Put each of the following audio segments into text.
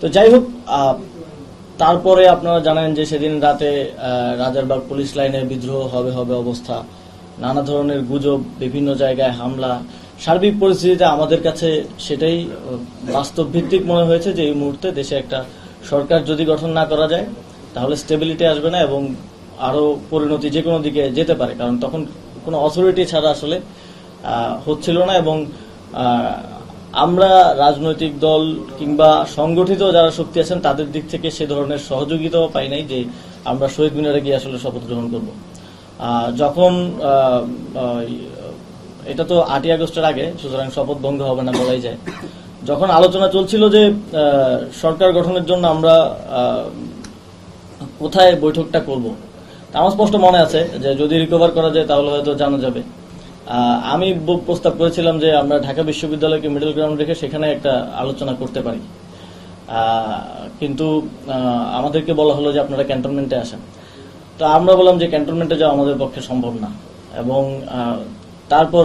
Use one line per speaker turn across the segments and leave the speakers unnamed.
তো যাই হোক তারপরে আপনারা জানেন যে সেদিন রাতে রাজারবাগ পুলিশ লাইনে বিদ্রোহ হবে হবে অবস্থা। নানা ধরনের গুজব, বিভিন্ন জায়গায় হামলা। সার্বিক পরিস্থিতিতে আমাদের কাছে সেটাই বাস্তব ভিত্তিক মনে হয়েছে যে এই মুহূর্তে দেশে একটা সরকার যদি গঠন না করা যায়, তাহলে স্টেবিলিটি আসবে না এবং আরও পরিণতি যে কোনো দিকে যেতে পারে। কারণ তখন কোনো অথরিটি ছাড়া আসলে হচ্ছিল না এবং আমরা রাজনৈতিক দল কিংবা সংগঠিত যারা শক্তি আছেন, তাদের দিক থেকে সে ধরনের সহযোগিতাও পাই নাই যে আমরা শহীদ মিনারে গিয়ে আসলে শপথ গ্রহণ করব। যখন এটা তো আটই আগস্টের আগে, সুতরাং শপথ ভঙ্গ হবে না বলাই যায়। যখন আলোচনা চলছিল যে সরকার গঠনের জন্য আমরা কোথায় বৈঠকটা করব, তা আমার স্পষ্ট মনে আছে যে যদি রিকভার করা যায় তাহলে হয়তো জানা যাবে। আমি প্রস্তাব করেছিলাম যে আমরা ঢাকা বিশ্ববিদ্যালয়কে মিডল গ্রাউন্ড রেখে সেখানে একটা আলোচনা করতে পারি। কিন্তু আমাদেরকে বলা হলো যে আপনারা ক্যান্টনমেন্টে আসেন। তো আমরা বললাম যে ক্যান্টনমেন্টে যাওয়া আমাদের পক্ষে সম্ভব না। এবং তারপর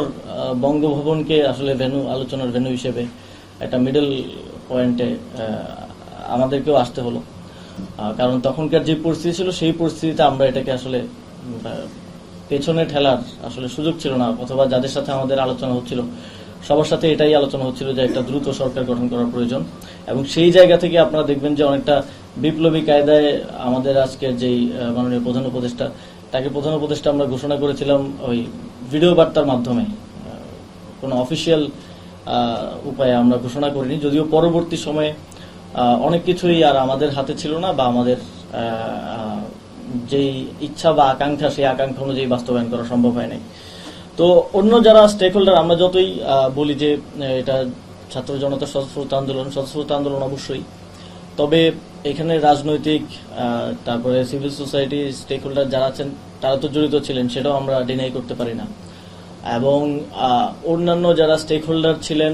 বঙ্গভবনকে আসলে ভেনু আলোচনার ভেনু হিসেবে একটা মিডল পয়েন্টে আমাদেরকেও আসতে হলো। কারণ তখনকার যে পরিস্থিতি ছিল, সেই পরিস্থিতিতে আমরা এটাকে আসলে পেছনে ঠেলার আসলে সুযোগ ছিল না, অথবা যাদের সাথে আমাদের আলোচনা হচ্ছিল, সবার সাথে এটাই আলোচনা হচ্ছিল যে একটা দ্রুত সরকার গঠন করার প্রয়োজন। এবং সেই জায়গা থেকে আপনারা দেখবেন যে অনেকটা বিপ্লবী কায়দায় আমাদের আজকের যেই মাননীয় প্রধান উপদেষ্টা, তাকে প্রধান উপদেষ্টা আমরা ঘোষণা করেছিলাম ওই ভিডিও বার্তার মাধ্যমে। কোনো অফিসিয়াল উপায়ে আমরা ঘোষণা করিনি, যদিও পরবর্তী সময়ে অনেক কিছুই আর আমাদের হাতে ছিল না বা আমাদের যেই ইচ্ছা বা আকাঙ্ক্ষা, সেই আকাঙ্ক্ষা অনুযায়ী বাস্তবায়ন করা সম্ভব হয় নাই। তো অন্য যারা স্টেক হোল্ডার আমরা যতই বলি যে এটা ছাত্র জনতা স্বতঃস্ফূর্ত আন্দোলন স্বতঃস্ফূর্ত আন্দোলন অবশ্যই। তবে এখানে রাজনৈতিক তারপরে সিভিল সোসাইটি স্টেক হোল্ডার যারা আছেন, তারা তো জড়িত ছিলেন, সেটাও আমরা ডিনাই করতে পারি না। এবং অন্যান্য যারা স্টেক হোল্ডার ছিলেন,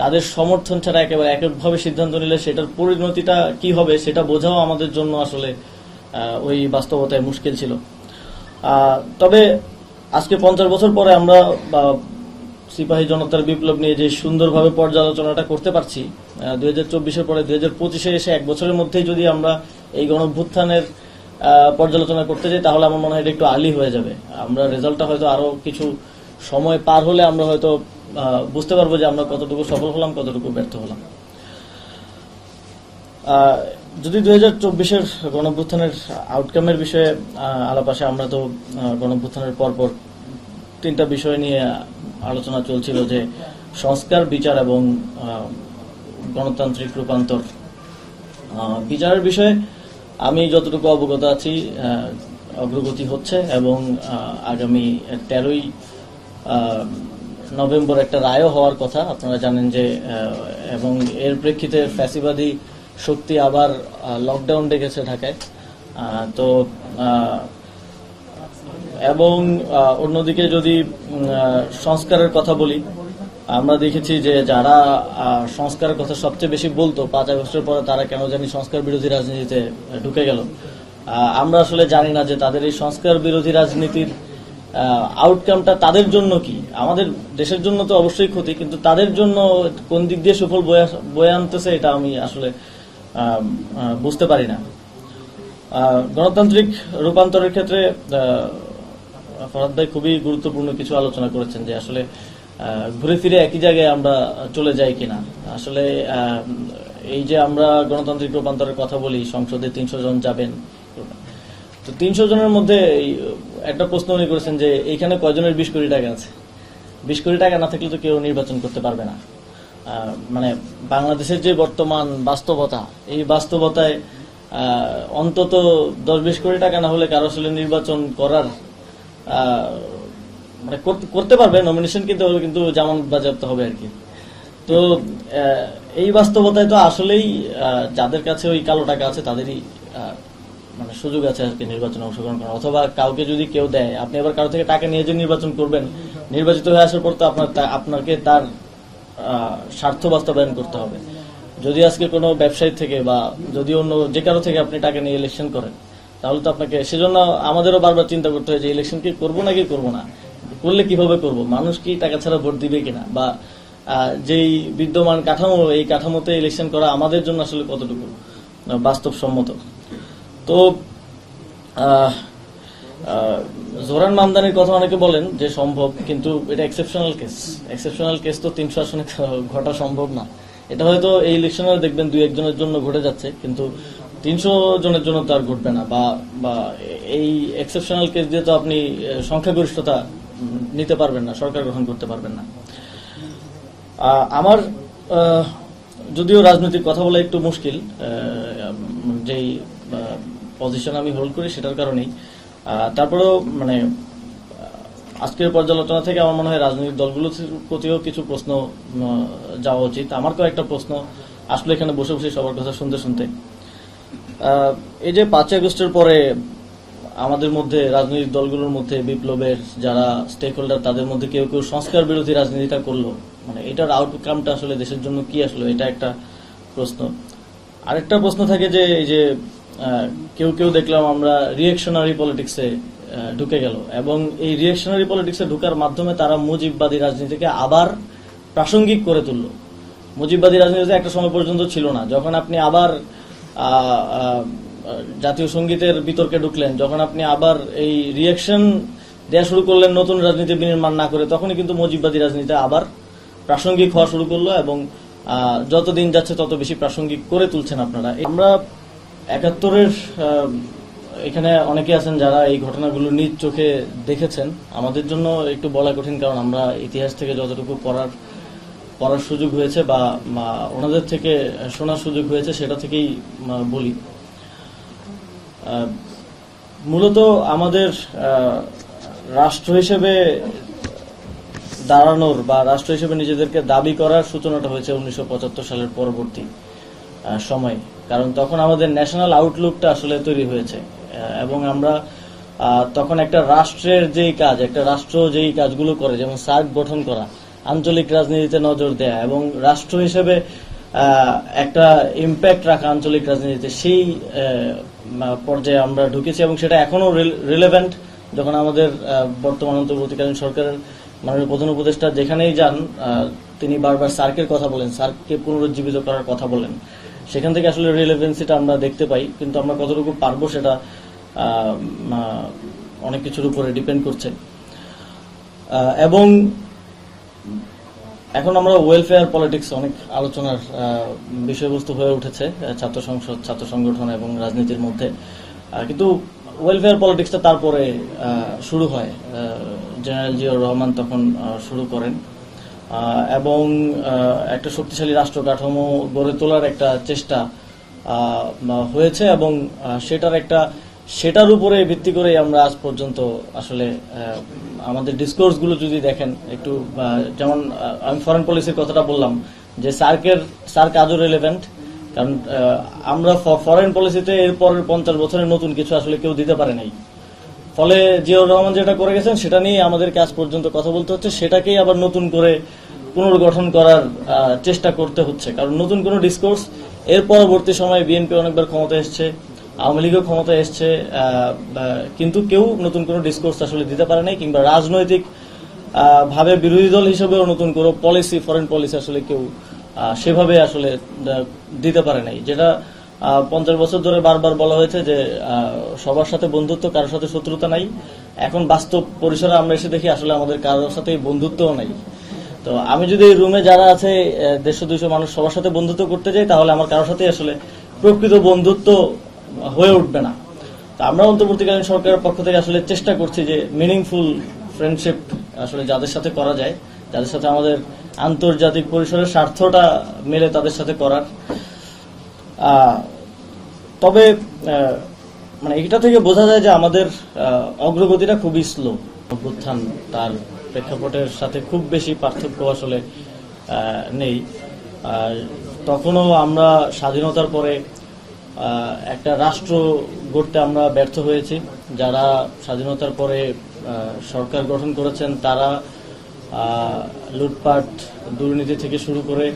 তাদের সমর্থন ছাড়া একেবারে এককভাবে সিদ্ধান্ত নিলে সেটার পরিণতিটা কি হবে, সেটা বোঝাও আমাদের জন্য আসলে ওই বাস্তবতায় মুশকিল ছিল। তবে আজকে পঞ্চাশ বছর পরে আমরা সিপাহী জনতার বিপ্লব নিয়ে যে সুন্দরভাবে পর্যালোচনাটা করতে পারছি দুই হাজার চব্বিশের পরে দুই হাজার পঁচিশে এসে এক বছরের মধ্যেই যদি আমরা এই গণভ্যুত্থানের পর্যালোচনা করতে যাই, তাহলে আমার মনে হয় এটা একটু আলি হয়ে যাবে। আমরা রেজাল্টটা হয়তো আরও কিছু সময় পার হলে আমরা হয়তো বুঝতে পারব যে আমরা কতটুকু সফল হলাম, কতটুকু ব্যর্থ হলাম। যদি দুই হাজার চব্বিশের গণভ্যুত্থানের আউটকামের বিষয়ে আলাপ আসে, আমরা তো গণভ্যুত্থানের পরপর তিনটা বিষয় নিয়ে আলোচনা চলছিল যে সংস্কার, বিচার এবং গণতান্ত্রিক রূপান্তর। বিচারের বিষয়ে আমি যতটুকু অবগত আছি অগ্রগতি হচ্ছে এবং আগামী তেরোই নভেম্বর একটা রায়ও হওয়ার কথা। আপনারা জানেন যে এবং এর প্রেক্ষিতে ফ্যাসিবাদী শক্তি আবার লকডাউন ডেকেছে ঢাকায়। তো এবং অন্যদিকে যদি সংস্কারের কথা বলি, আমরা দেখেছি যে যারা সংস্কারের কথা সবচেয়ে বেশি বলতো, পাঁচ আগস্টের পরে তারা কেন জানি সংস্কার বিরোধী রাজনীতিতে ঢুকে গেল। আমরা আসলে জানি না যে তাদের এই সংস্কার বিরোধী রাজনীতির আউটকামটা তাদের জন্য কি? আমাদের দেশের জন্য তো অবশ্যই ক্ষতি, কিন্তু তাদের জন্য কোন দিক দিয়ে সুফল বয়ে আনতেছে এটা আমি আসলে বুঝতে পারি না। গণতান্ত্রিক রূপান্তরের ক্ষেত্রে ফরাদ ভাই খুবই গুরুত্বপূর্ণ কিছু আলোচনা করেছেন যে আসলে ঘুরে ফিরে একই জায়গায় আমরা চলে যাই কিনা। আসলে এই যে আমরা গণতান্ত্রিক রূপান্তরের কথা বলি, সংসদে তিনশো জন যাবেন। তো তিনশো জনের মধ্যে একটা প্রশ্ন উনি করেছেন যে, এইখানে কয়জনের বিশ কোটি টাকা আছে? বিশ কোটি টাকা না থাকলে তো কেউ নির্বাচন করতে পারবে না। মানে বাংলাদেশের যে বর্তমান বাস্তবতা, এই বাস্তবতায় অন্তত দশ বিশ কোটি টাকা না হলে কারও আসলে নির্বাচন করার মানে করতে- পারবে নমিনেশন কিনতে হবে কিন্তু জামান বাজেয়াপ্ত হবে আর কি। তো এই বাস্তবতায় তো আসলেই যাদের কাছে ওই কালো টাকা আছে তাদেরই মানে সুযোগ আছে আর কি নির্বাচনে অংশগ্রহণ করার। অথবা কাউকে যদি কেউ দেয়, আপনি এবার কারও থেকে টাকা নিয়ে যে নির্বাচন করবেন, নির্বাচিত হয়ে আসার পর তো আপনার আপনাকে তার স্বার্থ বাস্তবায়ন করতে হবে। যদি আজকে কোনো ব্যবসায়ী থেকে বা যদি অন্য যে কারও থেকে আপনি টাকা নিয়ে ইলেকশন করেন, তাহলে তো আপনাকে সেজন্য আমাদেরও বারবার চিন্তা করতে হয় যে ইলেকশন কি করব নাকি করব না? করলে কীভাবে করব? মানুষ কি টাকা ছাড়া ভোট দিবে কিনা? বা যেই বিদ্যমান কাঠামো, এই কাঠামোতে ইলেকশন করা আমাদের জন্য আসলে কতটুকু? বাস্তবসম্মত। তো জোরান মামদানির কথা অনেকে বলেন যে সম্ভব, কিন্তু এটা এক্সেপশনাল কেস এক্সেপশনাল কেস তো তিনশো আসনে ঘটা সম্ভব না। এটা হয়তো এই ইলেকশনে দেখবেন দুই একজনের জন্য ঘটে যাচ্ছে, কিন্তু তিনশো জনের জন্য তো আর ঘটবে না। বা বা এই এক্সেপশনাল কেস দিয়ে তো আপনি সংখ্যাগরিষ্ঠতা নিতে পারবেন না, সরকার গ্রহণ করতে পারবেন না। আমার যদিও রাজনৈতিক কথা বলা একটু মুশকিল যেই পজিশন আমি হোল্ড করি সেটার কারণেই তারপরেও মানে আজকের পর্যালোচনা থেকে আমার মনে হয় রাজনৈতিক দলগুলোর প্রতিও কিছু প্রশ্ন যাওয়া উচিত। আমার কয়েকটা প্রশ্ন, আসলে এখানে বসে বসে সবার কথা শুনতে শুনতে। এই যে পাঁচই আগস্টের পরে আমাদের মধ্যে, রাজনৈতিক দলগুলোর মধ্যে, বিপ্লবের যারা স্টেক হোল্ডার তাদের মধ্যে কেউ কেউ সংস্কার বিরোধী রাজনীতিটা করল। মানে এটার আউটকামটা আসলে দেশের জন্য কি আসলো, এটা একটা প্রশ্ন। আরেকটা প্রশ্ন থাকে যে, এই যে কেউ কেউ দেখলাম আমরা রিয়েকশনারি পলিটিক্সে ঢুকে গেল। এবং এই রিয়েকশনারি পলিটিক্সে ঢুকার মাধ্যমে তারা মুজিববাদী রাজনীতিকে আবার প্রাসঙ্গিক করে তুলল। মুজিববাদী রাজনীতিতে একটা সময় পর্যন্ত ছিল না। যখন আপনি আবার জাতীয় সঙ্গীতের বিতর্কে ঢুকলেন যখন আপনি আবার এই রিয়াকশন দেওয়া শুরু করলেন নতুন রাজনীতি বিনির্মাণ না করে তখনই কিন্তু মুজিববাদী রাজনীতি আবার প্রাসঙ্গিক হওয়া শুরু করল এবং আহ, যত দিন যাচ্ছে তত বেশি প্রাসঙ্গিক করে তুলছেন আপনারা। আমরা একাত্তরের এখানে অনেকে আছেন যারা এই ঘটনাগুলো নিজ চোখে দেখেছেন। আমাদের জন্য একটু বলা কঠিন, কারণ আমরা ইতিহাস থেকে যতটুকু পড়ার পড়ার সুযোগ হয়েছে বা ওনাদের থেকে শোনার সুযোগ হয়েছে সেটা থেকেই বলি। মূলত আমাদের রাষ্ট্র হিসেবে দাঁড়ানোর বা রাষ্ট্র হিসেবে নিজেদেরকে দাবি করার সূচনাটা হয়েছে উনিশশো পঁচাত্তর সালের পরবর্তী। সময়ে। কারণ তখন আমাদের ন্যাশনাল আউটলুকটা আসলে তৈরি হয়েছে। এবং আমরা তখন একটা রাষ্ট্রের যেই কাজ, একটা রাষ্ট্র যেই কাজগুলো করে, যেমন সার্ক গঠন করা, আঞ্চলিক রাজনীতিতে নজর দেয়া, এবং রাষ্ট্র হিসেবে একটা ইম্প্যাক্ট রাখা আঞ্চলিক রাজনীতিতে, সেই পর্যায়ে আমরা ঢুকেছি, এবং সেটা এখনও রিলেভেন্ট যখন আমাদের বর্তমান অন্তর্বর্তীকালীন সরকারের মাননীয় প্রধান উপদেষ্টা যেখানেই যান তিনি বারবার সার্কের কথা বলেন, সার্ককে পুনরুজ্জীবিত করার কথা বলেন। সেখান থেকে আসলে রিলেভেন্সিটা আমরা দেখতে পাই, কিন্তু আমরা কতটুকু পারব সেটা অনেক কিছুর উপরে ডিপেন্ড করছে। এবং এখন আমরা ওয়েলফেয়ার পলিটিক্স অনেক আলোচনার বিষয়বস্তু হয়ে উঠেছে ছাত্র সংসদ, ছাত্র সংগঠন এবং রাজনীতির মধ্যে। কিন্তু ওয়েলফেয়ার পলিটিক্সটা তারপরে শুরু হয়। জেনারেল জিয়াউর রহমান তখন শুরু করেন। এবং একটা শক্তিশালী রাষ্ট্র কাঠামো গড়ে তোলার একটা চেষ্টা হয়েছে এবং সেটার একটা, সেটার উপরে ভিত্তি করে আমরা আজ পর্যন্ত আসলে আমাদের ডিসকোর্সগুলো যদি দেখেন, একটু যেমন আমি ফরেন পলিসির কথাটা বললাম, যে সার্কের, সার্ক আজও রেলেভেন্ট কারণ আমরা ফরেন পলিসিতে এরপরের পঞ্চাশ বছরের নতুন কিছু আসলে কেউ দিতে পারে নাই। ফলে জিয়াউর রহমান যেটা করে গেছেন, সেটা নিয়ে আমাদেরকে আজ পর্যন্ত কথা বলতে হচ্ছে। সেটাকেই আবার নতুন করে পুনর্গঠন করার চেষ্টা করতে হচ্ছে। কারণ নতুন কোনো ডিসকোর্স এর পরবর্তী সময়ে বিএনপি অনেকবার ক্ষমতা এসছে, আওয়ামী লীগও ক্ষমতা এসছে কিন্তু কেউ নতুন কোনো ডিসকোর্স আসলে দিতে পারে নাই, কিংবা রাজনৈতিক ভাবে বিরোধী দল হিসেবেও নতুন কোনো পলিসি ফরেন পলিসি আসলে কেউ সেভাবে আসলে দিতে পারে নাই। যেটা পঞ্চাশ বছর ধরে বারবার বলা হয়েছে যে সবার সাথে বন্ধুত্ব, কারোর সাথে শত্রুতা নাই। এখন বাস্তব পরিসরে আমরা এসে দেখি আসলে আমাদের কারোর সাথে বন্ধুত্বও নাই। তো আমি যদি রুমে যারা আছে দেড়শো, দুইশো মানুষ সবার সাথে বন্ধুত্ব করতে যাই, তাহলে আমার কারোর সাথে আসলে প্রকৃত বন্ধুত্ব হয়ে উঠবে না। তো আমরা অন্তর্বর্তীকালীন সরকারের পক্ষ থেকে আসলে চেষ্টা করছি যে মিনিংফুল ফ্রেন্ডশিপ আসলে যাদের সাথে করা যায়, যাদের সাথে আমাদের আন্তর্জাতিক পরিসরের স্বার্থটা মেলে তাদের সাথে করার। তবে মানে এটা থেকে বোঝা যায় যে আমাদের অগ্রগতিটা খুবই স্লো অভ্যুত্থান তার প্রেক্ষাপটের সাথে খুব বেশি পার্থক্য আসলে নেই। আর তখনও আমরা স্বাধীনতার পরে একটা রাষ্ট্র গড়তে আমরা ব্যর্থ হয়েছি। যারা স্বাধীনতার পরে সরকার গঠন করেছেন, তারা লুটপাট, দুর্নীতি থেকে শুরু করে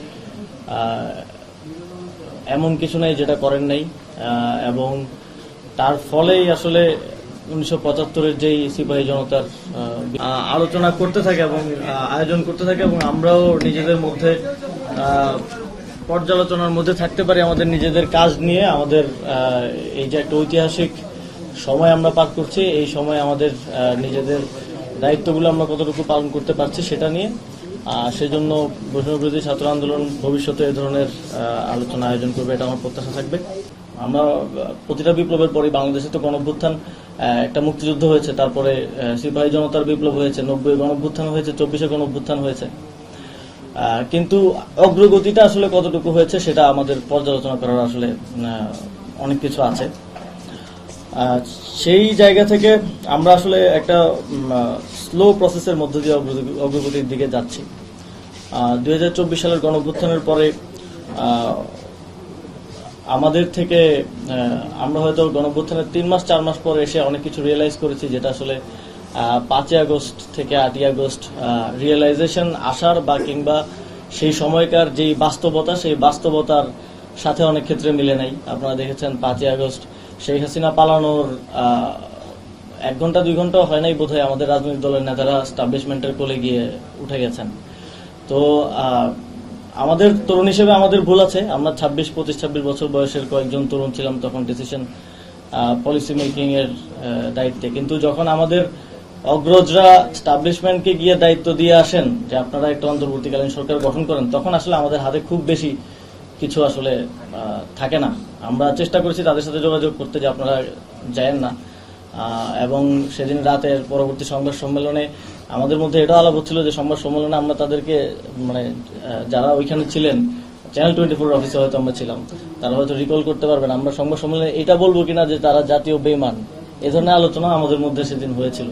এমন কিছু নাই যেটা করেন নাই এবং তার ফলেই আসলে উনিশশো পঁচাত্তরের যেই সিপাহী জনতার আলোচনা করতে থাকে এবং আয়োজন করতে থাকে এবং আমরাও নিজেদের মধ্যে পর্যালোচনার মধ্যে থাকতে পারি আমাদের নিজেদের কাজ নিয়ে, আমাদের এই যে একটা ঐতিহাসিক সময় আমরা পার করছি, এই সময় আমাদের নিজেদের দায়িত্বগুলো আমরা কতটুকু পালন করতে পারছি সেটা নিয়ে। সেজন্য বৈষম্য বিরোধী ছাত্র আন্দোলন ভবিষ্যতে এ ধরনের আলোচনা আয়োজন করবে, এটা আমার প্রত্যাশা থাকবে। আমরা প্রতিটা বিপ্লবের পরে বাংলাদেশে তো গণভ্যুত্থান একটা মুক্তিযুদ্ধ হয়েছে, তারপরে সিপাহী জনতার বিপ্লব হয়েছে নব্বই গণভ্যুত্থান হয়েছে, চব্বিশে গণভ্যুত্থান হয়েছে। কিন্তু অগ্রগতিটা আসলে কতটুকু হয়েছে, সেটা আমাদের পর্যালোচনা করার আসলে অনেক কিছু আছে। সেই জায়গা থেকে আমরা আসলে একটা স্লো প্রসেসের মধ্য দিয়ে অগ্রগতি- অগ্রগতির দিকে যাচ্ছি। দুই হাজার চব্বিশ সালের গণভ্যুত্থানের পরে আমাদের থেকে আমরা হয়তো গণভ্যুত্থানের তিন মাস, চার মাস পরে এসে অনেক কিছু রিয়েলাইজ করেছি, যেটা আসলে পাঁচই আগস্ট থেকে আটই আগস্ট রিয়েলাইজেশন আসার বা কিংবা সেই সময়কার যেই বাস্তবতা, সেই বাস্তবতার সাথে অনেক ক্ষেত্রে মিলে নাই। আপনারা দেখেছেন পাঁচই আগস্ট শেখ হাসিনা পালানোর এক ঘণ্টা, দুই ঘণ্টা হয় নাই বোধহয় আমাদের রাজনৈতিক দলের নেতারা স্টাবলিশমেন্টের কোলে গিয়ে উঠে গেছেন। তো আমাদের তরুণ হিসেবে আমাদের ভুল আছে। আমরা ছাব্বিশ, পঁচিশ, ছাব্বিশ বছর বয়সের কয়েকজন তরুণ ছিলাম তখন ডিসিশন পলিসি মেকিং এর দায়িত্বে। কিন্তু যখন আমাদের অগ্রজরা স্টাবলিশমেন্টকে গিয়ে দায়িত্ব দিয়ে আসেন যে আপনারা একটা অন্তর্বর্তীকালীন সরকার গঠন করেন, তখন আসলে আমাদের হাতে খুব বেশি কিছু আসলে থাকে না। আমরা চেষ্টা করেছি তাদের সাথে যোগাযোগ করতে যে আপনারা যায়েন না। এবং সেদিন রাতের পরবর্তী সংবাদ সম্মেলনে আমাদের মধ্যে এটা আলাপ হচ্ছিল যে সংবাদ সম্মেলনে আমরা তাদেরকে মানে যারা ওইখানে ছিলেন চ্যানেল টোয়েন্টি ফোর অফিসে হয়তো আমরা ছিলাম, তারা হয়তো রিকল করতে পারবেন। আমরা সংবাদ সম্মেলনে এটা বলব কিনা যে তারা জাতীয় বেমান এ ধরনের আলোচনা আমাদের মধ্যে সেদিন হয়েছিল।